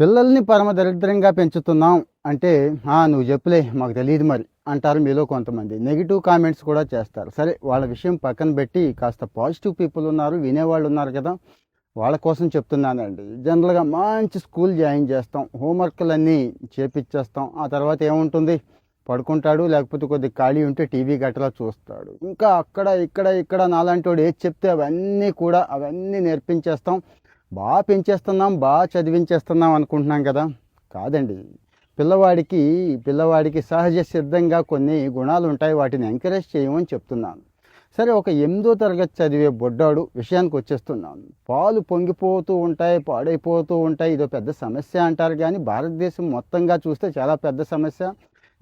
పిల్లల్ని పరమ దరిద్రంగా పెంచుతున్నాం అంటే "ఆ, నువ్వు చెప్పులే మాకు తెలియదు మరి అంటారు మీలో కొంతమంది. నెగిటివ్ కామెంట్స్ కూడా చేస్తారు. సరే వాళ్ళ విషయం పక్కన పెట్టి కాస్త పాజిటివ్ పీపుల్ ఉన్నారు వినేవాళ్ళు ఉన్నారు కదా వాళ్ళ కోసం చెప్తున్నానండి. జనరల్గా మంచి స్కూల్ జాయిన్ చేస్తాం హోంవర్క్లన్నీ చేపిచ్చేస్తాం. ఆ తర్వాత ఏముంటుంది? పడుకుంటాడు లేకపోతే కొద్ది ఖాళీ ఉంటే టీవీ గట్రా చూస్తాడు. ఇంకా అక్కడ ఇక్కడ ఇక్కడ నాలాంటి వాడు ఏది చెప్తే అవన్నీ కూడా అవన్నీ నేర్పించేస్తాం. బాగా పెంచేస్తున్నాం బాగా చదివించేస్తున్నాం అనుకుంటున్నాం కదా. కాదండి. పిల్లవాడికి పిల్లవాడికి సహజ సిద్ధంగా కొన్ని గుణాలు ఉంటాయి. వాటిని ఎంకరేజ్ చేయమని చెప్తున్నాను. సరే ఒక ఎనిమిదో తరగతి చదివే బొడ్డాడు విషయానికి వచ్చేస్తున్నాను పాలు పొంగిపోతూ ఉంటాయి పాడైపోతూ ఉంటాయి. ఇదో పెద్ద సమస్య అంటారు కానీ భారతదేశం మొత్తంగా చూస్తే చాలా పెద్ద సమస్య.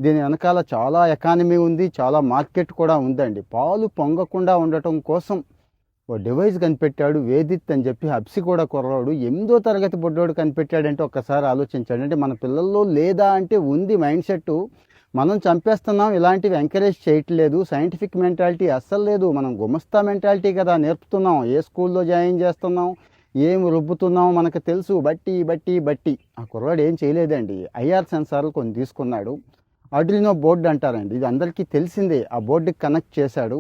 దీని వెనకాల చాలా ఎకానమీ ఉంది చాలా మార్కెట్ కూడా ఉందండి. పాలు పొంగకుండా ఉండటం కోసం ఓ డివైస్ కనిపెట్టాడు వేదిత్ అని చెప్పి హబ్సి కూడా కుర్రాడు. ఎనిమిదో తరగతి బొడ్డోడు కనిపెట్టాడంటే ఒక్కసారి ఆలోచించాడు. అంటే మన పిల్లల్లో లేదా అంటే ఉంది మైండ్ సెట్ మనం చంపేస్తున్నాం ఇలాంటివి ఎంకరేజ్ చేయట్లేదు. సైంటిఫిక్ మెంటాలిటీ అస్సలు లేదు. మనం గుమస్తా మెంటాలిటీ కదా నేర్పుతున్నాం. ఏ స్కూల్లో జాయిన్ చేస్తున్నాం? ఏం రుబ్బుతున్నాం? మనకు తెలుసు. బట్టి బట్టి బట్టి. ఆ కుర్రాడు ఏం చేయలేదండి. ఐఆర్ సెన్సార్లు కొన్ని తీసుకున్నాడు. అడ్రినో బోర్డు అంటారండి. ఇది అందరికీ తెలిసిందే. ఆ బోర్డుకి కనెక్ట్ చేశాడు.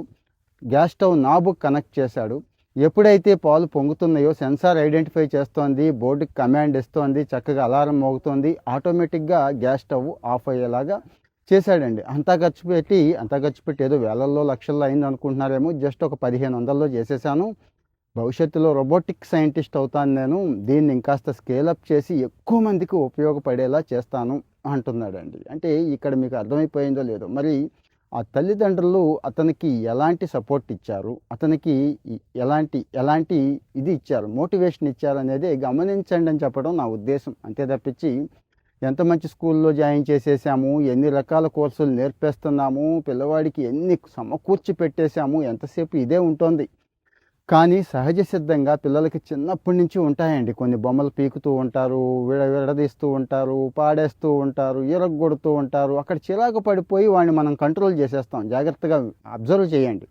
గ్యాస్ స్టవ్ నాబుక్ కనెక్ట్ చేశాడు. ఎప్పుడైతే పాలు పొంగుతున్నాయో సెన్సార్ ఐడెంటిఫై చేస్తోంది బోర్డుకి కమాండ్ ఇస్తోంది చక్కగా అలారం మోగుతోంది ఆటోమేటిక్గా గ్యాస్ స్టవ్ ఆఫ్ అయ్యేలాగా చేశాడండి. అంతా ఖర్చు పెట్టి అంతా ఖర్చు పెట్టి ఏదో వేలల్లో లక్షల్లో అయింది అనుకుంటున్నారేమో జస్ట్ ఒక పదిహేను వందల్లో చేసేసాను. భవిష్యత్తులో రోబోటిక్ సైంటిస్ట్ అవుతాను నేను దీన్ని ఇంకాస్త స్కేలప్ చేసి ఎక్కువ మందికి ఉపయోగపడేలా చేస్తాను అంటున్నాడండి. అంటే ఇక్కడ మీకు అర్థమైపోయిందో లేదో మరి ఆ తల్లిదండ్రులు అతనికి ఎలాంటి సపోర్ట్ ఇచ్చారు? అతనికి ఎలాంటి ఎలాంటి ఇది ఇచ్చారు? మోటివేషన్ ఇచ్చారు అనేది గమనించండి అని చెప్పడం నా ఉద్దేశం. అంతే తప్పించి ఎంత మంచి స్కూల్లో జాయిన్ చేసేసాము ఎన్ని రకాల కోర్సులు నేర్పేస్తున్నాము పిల్లవాడికి ఎన్ని సమకూర్చి పెట్టేశాము ఎంతసేపు ఇదే ఉంటుంది. కానీ సహజ సిద్ధంగా పిల్లలకి చిన్నప్పటి నుంచి ఉంటాయండి. కొన్ని బొమ్మలు పీకుతూ ఉంటారు విడ విడదీస్తూ ఉంటారు పాడేస్తూ ఉంటారు ఇరగొడుతూ ఉంటారు. అక్కడ చిరాకు పడిపోయి వాడిని మనం కంట్రోల్ చేసేస్తాం. జాగ్రత్తగా అబ్జర్వ్ చేయండి.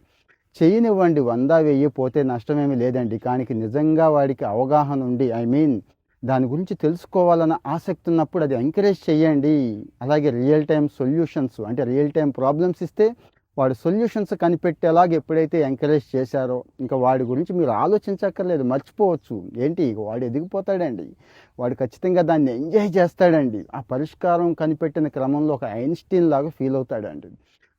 చేయనివ్వండి వంద వెయ్యి పోతే నష్టమేమి లేదండి. కానీ నిజంగా వాడికి అవగాహన ఉండి ఐ మీన్ దాని గురించి తెలుసుకోవాలన్న ఆసక్తి ఉన్నప్పుడు అది ఎంకరేజ్ చేయండి. అలాగే రియల్ టైం సొల్యూషన్స్ అంటే రియల్ టైం ప్రాబ్లమ్స్ ఇస్తే వాడు సొల్యూషన్స్ కనిపెట్టేలాగా ఎప్పుడైతే ఎంకరేజ్ చేశారో ఇంకా వాడి గురించి మీరు ఆలోచించక్కర్లేదు మర్చిపోవచ్చు. ఏంటి? వాడు ఎదిగిపోతాడండి. వాడు ఖచ్చితంగా దాన్ని ఎంజాయ్ చేస్తాడండి. ఆ పరిష్కారం కనిపెట్టిన క్రమంలో ఒక ఐన్స్టీన్ లాగా ఫీల్ అవుతాడండి.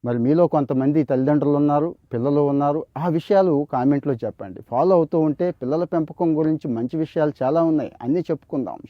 మరి మీలో కొంతమంది తల్లిదండ్రులు ఉన్నారు పిల్లలు ఉన్నారు. ఆ విషయాలు కామెంట్లో చెప్పండి. ఫాలో అవుతూ ఉంటే పిల్లల పెంపకం గురించి మంచి విషయాలు చాలా ఉన్నాయి. అన్నీ చెప్పుకుందాం.